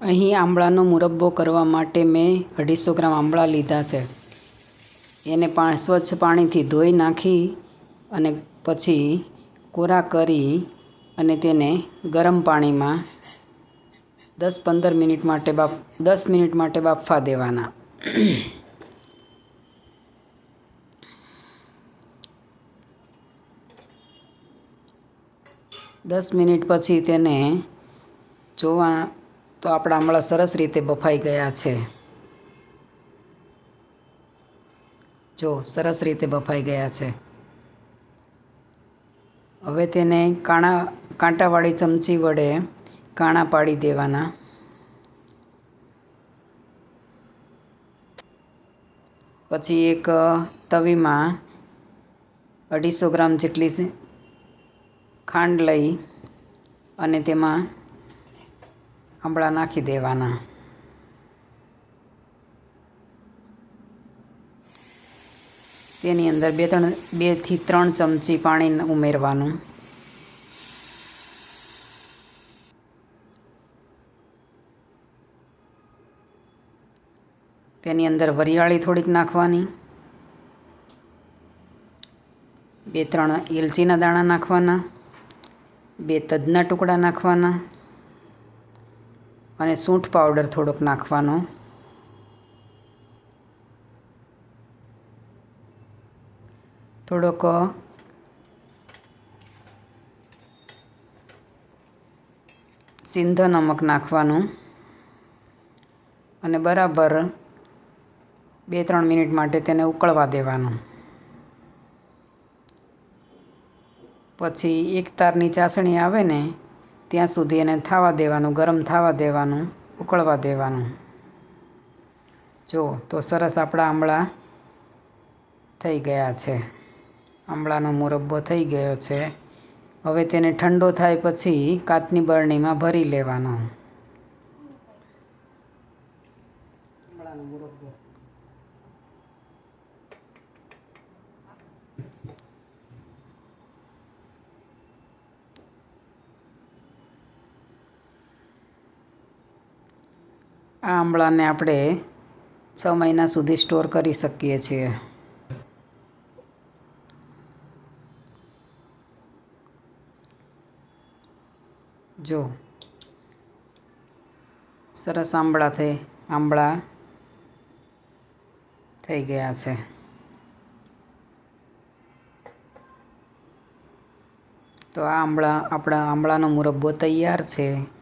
અહીં આંબળાનો મુરબ્બો કરવા માટે મેં અઢીસો ગ્રામ આંબળા લીધા છે. એને પા, સ્વચ્છ પાણીથી ધોઈ નાખી અને પછી કોરા કરી અને તેને ગરમ પાણીમાં દસ પંદર મિનિટ માટે બાફ, દસ મિનિટ માટે બાફવા દેવાના. દસ મિનિટ પછી તેને જોવા તો આપણા આમળા સરસ રીતે બફાઈ ગયા છે. જો, સરસ રીતે બફાઈ ગયા છે. હવે તેને કાણા, કાંટાવાળી ચમચી વડે કાણા પાડી દેવાના. પછી એક તવીમાં અઢીસો ગ્રામ જેટલી ખાંડ લઈ અને તેમાં આંબળા નાખી દેવાના. તેની અંદર બે ત્રણ, બેથી ત્રણ ચમચી પાણી ઉમેરવાનું. તેની અંદર વરિયાળી થોડીક નાખવાની. બે ત્રણ એલચીના દાણા નાખવાના. બે તજના ટુકડા નાખવાના. અને સૂંઠ પાવડર થોડોક નાખવાનો. થોડોક, સિંધ નમક નાખવાનું. અને બરાબર બે ત્રણ મિનિટ માટે તેને ઉકળવા દેવાનું. પછી એક તારની ચાસણી આવે ને ત્યાં સુધી એને થવા દેવાનું, ગરમ થવા દેવાનું, ઉકળવા દેવાનું. જો તો સરસ આપણા આંબળા થઈ ગયા છે. આંબળાનો મુરબ્બો થઈ ગયો છે. હવે તેને ઠંડો થાય પછી કાચની બરણીમાં ભરી લેવાનો. આંબળાનો મુરબ્બો. આ આંબળાને આપણે છ મહિના સુધી સ્ટોર કરી શકીએ છીએ. જો, સરસ આંબળા થઈ આંબળા થઈ ગયા છે. તો આ આંબળા, આપણા આંબળાનો મુરબ્બો તૈયાર છે.